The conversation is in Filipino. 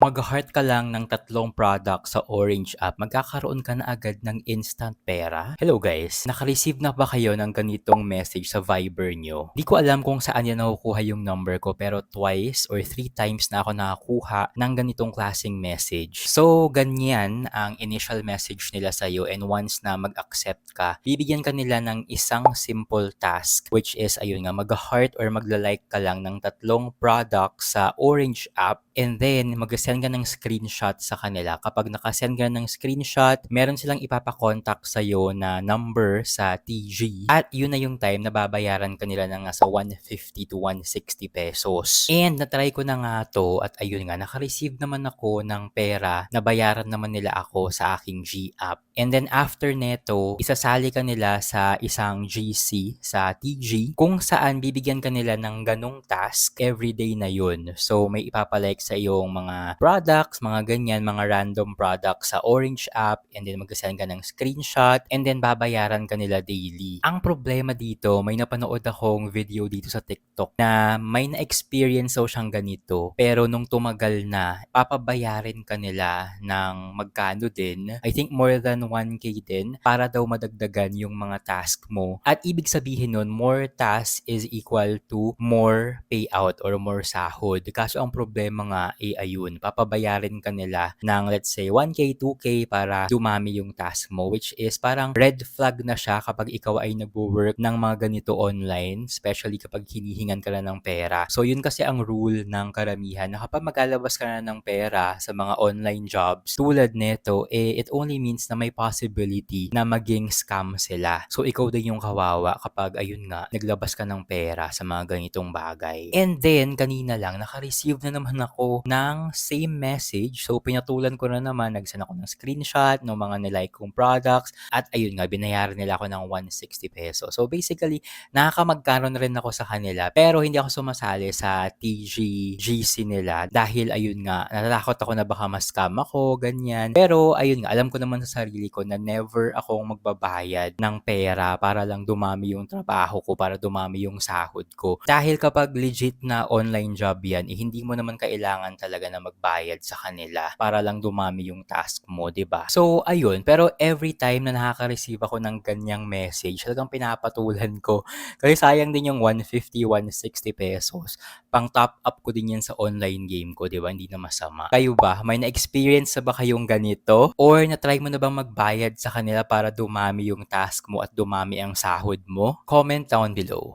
Mag-heart ka lang ng tatlong product sa Orange app, magkakaroon ka na agad ng instant pera. Hello guys, naka-receive na ba kayo ng ganitong message sa Viber nyo? Di ko alam kung saan yan nakukuha yung number ko pero twice or three times na ako nakakuha ng ganitong klaseng message. So, ganyan ang initial message nila sa'yo and once na mag-accept ka, bibigyan ka nila ng isang simple task which is, ayun nga, mag-heart or magla-like ka lang ng tatlong product sa Orange app and then mag-send ka ng screenshot sa kanila. Kapag nakasend ka ng screenshot, meron silang ipapakontak sa'yo na number sa TG at yun na yung time na babayaran ka nila ng nasa 150 to 160 pesos. And natry ko na nga to at ayun nga, naka-receive naman ako ng pera na bayaran naman nila ako sa aking G app. And then after neto, isasali ka nila sa isang GC sa TG kung saan bibigyan ka nila ng ganong task everyday na yun. So may ipapalike sa iyong mga products, mga ganyan, mga random products sa Orange app and then mag-send ka ng screenshot and then babayaran ka nila daily. Ang problema dito, may napanood akong video dito sa TikTok na may na-experience daw siyang ganito pero nung tumagal na, papabayarin ka nila ng magkano din. I think more than 1k din para daw madagdagan yung mga task mo. At ibig sabihin nun, more task is equal to more payout or more sahod. Kaso ang problema nga ay ayun, papabayarin ka nila ng let's say 1k, 2k para dumami yung task mo which is parang red flag na siya kapag ikaw ay nagwo-work ng mga ganito online, especially kapag hinihingan ka na ng pera. So yun kasi ang rule ng karamihan na kapag maglalabas ka na ng pera sa mga online jobs tulad nito, eh it only means na may possibility na maging scam sila. So ikaw din yung kawawa kapag ayun nga, naglabas ka ng pera sa mga ganitong bagay. And then kanina lang naka-receive na naman ako ng same message. So pinatulan ko na naman, nagsend ako ng screenshot ng mga nilike kong products at ayun nga, binayaran nila ako ng 160 pesos. So basically, nakakamagkano na rin ako sa kanila pero hindi ako sumasali sa TG GC nila dahil ayun nga, natatakot ako na baka ma-scam ako, ganyan. Pero ayun nga, alam ko naman sa sarili ko na never akong magbabayad ng pera para lang dumami yung trabaho ko, para dumami yung sahod ko. Dahil kapag legit na online job yan, eh, hindi mo naman kailangan talaga na magbayad sa kanila para lang dumami yung task mo, 'di ba? So ayun, pero every time na nakaka-receive ako ng ganyang message, talagang pinapatulan ko. Kasi sayang din yung 150, 160 pesos. Pang top up ko din yan sa online game ko, 'di ba? Hindi na masama. Kayo ba, may na-experience na ba kayong ganito? Or na-try mo na bang magbayad sa kanila para dumami yung task mo at dumami ang sahod mo? Comment down below.